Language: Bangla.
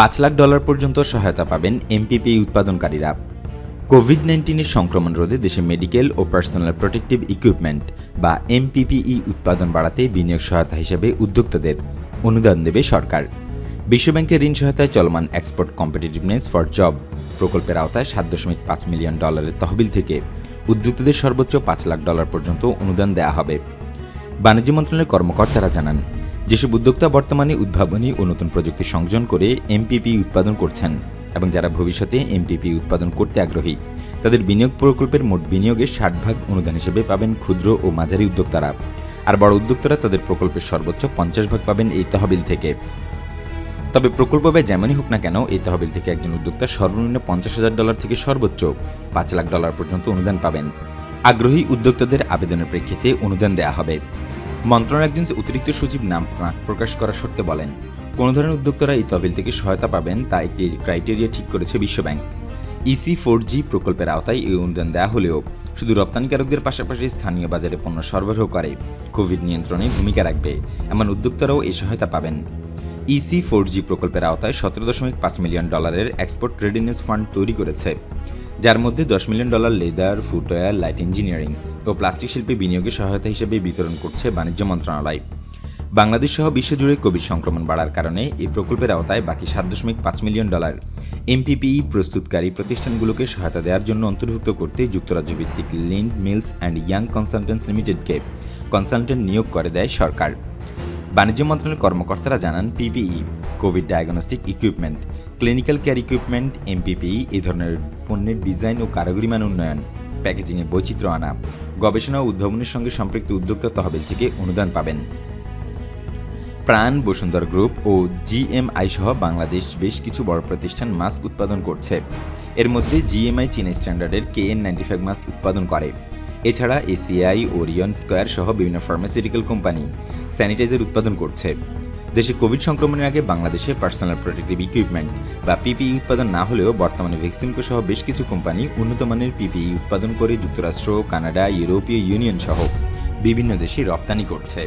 পাঁচ লাখ ডলার পর্যন্ত সহায়তা পাবেন এমপিপি উৎপাদনকারীরা। কোভিড নাইন্টিনের সংক্রমণ রোধে দেশে মেডিকেল ও পার্সোনাল প্রোটেক্টিভ ইকুইপমেন্ট বা এমপিপিই উৎপাদন বাড়াতে বিনিয়োগ সহায়তা হিসেবে উদ্যোক্তাদের অনুদান দেবে সরকার। বিশ্বব্যাংকের ঋণ সহায়তায় চলমান এক্সপোর্ট কম্পিটিটিভনেস ফর জব প্রকল্পের আওতায় সাত দশমিক পাঁচ মিলিয়ন ডলারের তহবিল থেকে উদ্যোক্তাদের সর্বোচ্চ পাঁচ লাখ ডলার পর্যন্ত অনুদান দেওয়া হবে। বাণিজ্য মন্ত্রণালয়ের কর্মকর্তারা জানান যেসব উদ্যোক্তা বর্তমানে উদ্ভাবনী ও নতুন প্রযুক্তি সংযোজন করে এমপিপি উৎপাদন করছেন এবং যারা ভবিষ্যতে এমপিপি উৎপাদন করতে আগ্রহী, তাদের বিনিয়োগ প্রকল্পের মোট বিনিয়োগের ষাট ভাগ অনুদান হিসেবে পাবেন ক্ষুদ্র ও মাঝারি উদ্যোক্তারা। আর বড় উদ্যোক্তারা তাদের প্রকল্পের সর্বোচ্চ পঞ্চাশ ভাগ পাবেন এই তহবিল থেকে। তবে প্রকল্প ব্যয় যেমনই হোক না কেন, এই তহবিল থেকে একজন উদ্যোক্তা সর্বনিম্ন পঞ্চাশ হাজার ডলার থেকে সর্বোচ্চ পাঁচ লাখ ডলার পর্যন্ত অনুদান পাবেন। আগ্রহী উদ্যোক্তাদের আবেদনের প্রেক্ষিতে অনুদান দেওয়া হবে। মন্ত্রণালয় একজন অতিরিক্ত সচিব নাম প্রকাশ করা সত্ত্বে বলেন, কোনো ধরনের উদ্যোক্তারা এই তহবিল থেকে সহায়তা পাবেন তা একটি ক্রাইটেরিয়া ঠিক করেছে বিশ্বব্যাংক। ইসি ফোর জি প্রকল্পের আওতায় এই অনুদান দেওয়া হলেও শুধু রপ্তানিকারকদের পাশাপাশি স্থানীয় বাজারে পণ্য সরবরাহ করে কোভিড নিয়ন্ত্রণে ভূমিকা রাখবে এমন উদ্যোক্তারাও এই সহায়তা পাবেন। ইসি ফোর জি প্রকল্পের আওতায় সতেরো দশমিক পাঁচ মিলিয়ন ডলারের এক্সপোর্ট রেডিনেস ফান্ড তৈরি করেছে। যার মধ্যে দশ million dollar leather, footwear, light engineering ও প্লাস্টিক শিল্পে বিনিয়োগের সহায়তা হিসেবে বিতরণ করছে বাণিজ্য মন্ত্রণালয়। বাংলাদেশ সহ বিশ্বজুড়ে কোভিড সংক্রমণ বাড়ার কারণে এই প্রকল্পের আওতায় বাকি সাত দশমিক পাঁচ মিলিয়ন ডলার এমপিপিই প্রস্তুতকারী প্রতিষ্ঠানগুলোকে সহায়তা দেওয়ার জন্য অন্তর্ভুক্ত করতে যুক্তরাজ্য ভিত্তিক Lind, Mills and Young consultants লিমিটেডকে consultant নিয়োগ করে দেয় সরকার। বাণিজ্য মন্ত্রণালয়ের কর্মকর্তারা জানান, PPE, COVID diagnostic equipment clinical care equipment MPPE এই ধরনের পণ্যের ডিজাইন ও কারিগরি মান উন্নয়ন প্যাকেজিংয়ে বৈচিত্র্য আনা, গবেষণা ও উদ্ভাবনের সঙ্গে সম্পৃক্ত উদ্যোক্তা তহবিল থেকে অনুদান পাবেন। প্রাণ বসুন্ধর গ্রুপ ও জিএমআই সহ বাংলাদেশ বেশ কিছু বড় প্রতিষ্ঠান মাস্ক উৎপাদন করছে। এর মধ্যে জিএমআই চীনা স্ট্যান্ডার্ডের K N ninety five mask উৎপাদন করে। এছাড়া এসিআই ওরিয়ন স্কোয়ার সহ বিভিন্ন ফার্মাসিউটিক্যাল কোম্পানি স্যানিটাইজার উৎপাদন করছে। দেশে কোভিড সংক্রমণের আগে বাংলাদেশে পার্সোনাল প্রোটেক্টিভ ইকুইপমেন্ট বা পিপিই উৎপাদন না হলেও বর্তমানে ভ্যাকসিনকো সহ বেশ কিছু কোম্পানি উন্নত মানের পিপিই উৎপাদন করে যুক্তরাষ্ট্র, কানাডা, ইউরোপীয় ইউনিয়ন সহ বিভিন্ন দেশে রপ্তানি করছে।